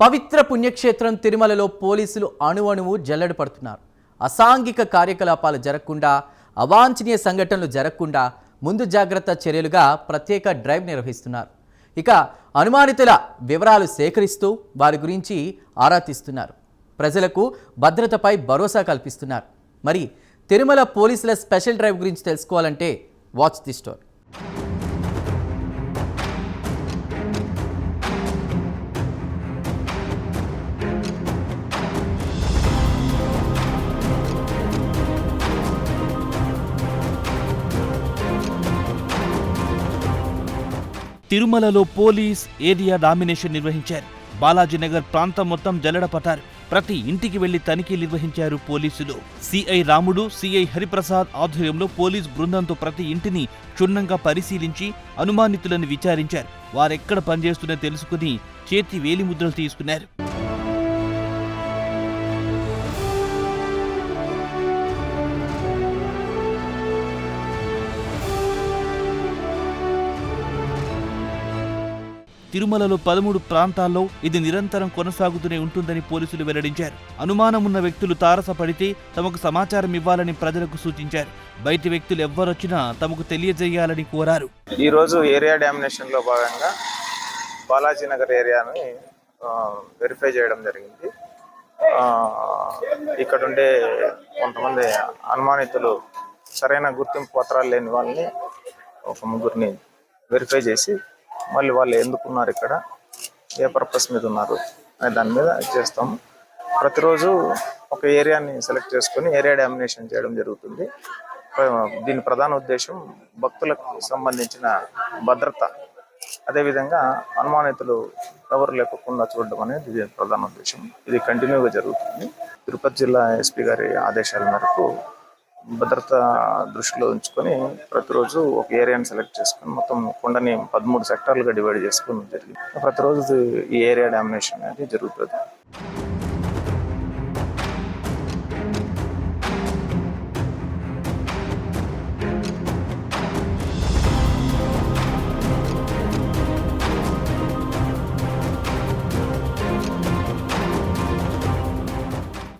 పవిత్ర పుణ్యక్షేత్రం తిరుమలలో పోలీసులు అణువణువు జల్లెడ పడుతున్నారు. అసాంఘిక కార్యకలాపాలు జరగకుండా అవాంఛనీయ సంఘటనలు జరగకుండా ముందు జాగ్రత్త చర్యలుగా ప్రత్యేక డ్రైవ్ నిర్వహిస్తున్నారు. ఇక అనుమానితుల వివరాలు సేకరిస్తూ వారి గురించి ఆరా తీస్తున్నారు. ప్రజలకు భద్రతపై భరోసా కల్పిస్తున్నారు. మరి తిరుమల పోలీసుల స్పెషల్ డ్రైవ్ గురించి తెలుసుకోవాలంటే వాచ్ ది స్టోర్. తిరుమలలో పోలీస్ ఏరియా డామినేషన్ నిర్వహించారు. బాలాజీనగర్ ప్రాంతం మొత్తం జల్లడపట్టారు ప్రతి ఇంటికి వెళ్ళి తనిఖీ నిర్వహించారు పోలీసులు. సిఐ రాముడు సిఐ హరిప్రసాద్ ఆధ్వర్యంలో పోలీస్ బృందంతో ప్రతి ఇంటిని క్షుణ్ణంగా పరిశీలించి అనుమానితులను విచారించారు. వారెక్కడ పనిచేస్తున్నా తెలుసుకుని చేతి వేలిముద్రలు తీసుకున్నారు. తిరుమలలో పదమూడు ప్రాంతాల్లో ఇది నిరంతరం కొనసాగుతూనే ఉంటుందని పోలీసులు వెల్లడించారు. అనుమానం ఉన్న వ్యక్తులు తారసపడితే తమకు సమాచారం ఇవ్వాలని ప్రజలకు సూచించారు. బయటి వ్యక్తులు ఎవ్వరొచ్చినా తమకు తెలియజేయాలని కోరారు. ఈ రోజు ఏరియా డామినేషన్లో భాగంగా బాలాజీ నగర్ ఏరియాని వెరిఫై చేయడం జరిగింది. ఇక్కడ ఉండే కొంతమంది అనుమానితులు సరైన గుర్తింపు పత్రాలు లేని వాళ్ళని ఒక ముగ్గురిని వెరిఫై చేసి మళ్ళీ వాళ్ళు ఎందుకున్నారు ఇక్కడ? ఏ పర్పస్ మీద ఉన్నారు? అనే దాని మీద చేస్తాము. ప్రతిరోజు ఒక ఏరియాని సెలెక్ట్ చేసుకొని ఏరియా డామినేషన్ చేయడం జరుగుతుంది. దీని ప్రధాన ఉద్దేశం భక్తులకు సంబంధించిన భద్రత. అదేవిధంగా అనుమానితులు ఎవరు లేకుండా చూడడం అనేది దీని ప్రధాన ఉద్దేశం. ఇది కంటిన్యూగా జరుగుతుంది. తిరుపతి జిల్లా ఎస్పీ గారి ఆదేశాల మేరకు భద్రత దృష్టిలో ఉంచుకొని ప్రతిరోజు ఒక ఏరియాని సెలెక్ట్ చేసుకొని మొత్తం కొండని పదమూడు సెక్టార్లుగా డివైడ్ చేసుకుని జరిగింది. ప్రతిరోజు ఈ ఏరియా డామినేషన్ అనేది జరుగుతుంది.